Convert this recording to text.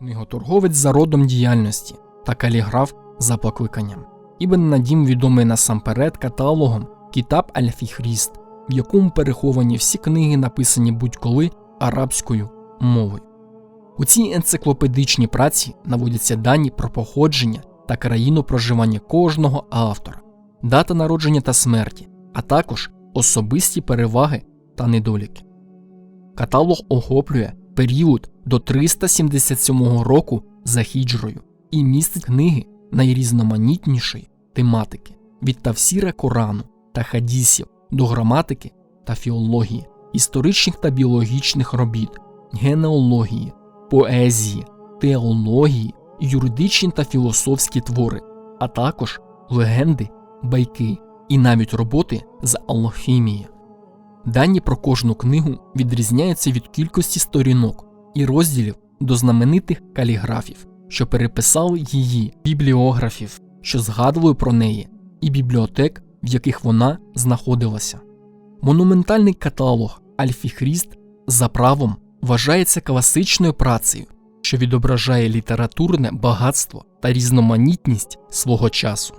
книготорговець за родом діяльності та каліграф за покликанням. Ібн Надім відомий насамперед каталогом Кітаб Аль-Фіхріст, в якому переховані всі книги, написані будь-коли арабською мовою. У цій енциклопедичній праці наводяться дані про походження та країну проживання кожного автора, дата народження та смерті, а також особисті переваги та недоліки. Каталог охоплює період до 377 року за хіджрою і містить книги найрізноманітнішої тематики від тавсіра Корану та хадісів до граматики та філології, історичних та біологічних робіт, генеалогії, поезії, теології, юридичні та філософські твори, а також легенди, байки і навіть роботи з алхімії. Дані про кожну книгу відрізняються від кількості сторінок і розділів до знаменитих каліграфів, що переписали її, бібліографів, що згадували про неї, і бібліотек, в яких вона знаходилася. Монументальний каталог Альфіхріст за правом вважається класичною працею, що відображає літературне багатство та різноманітність свого часу.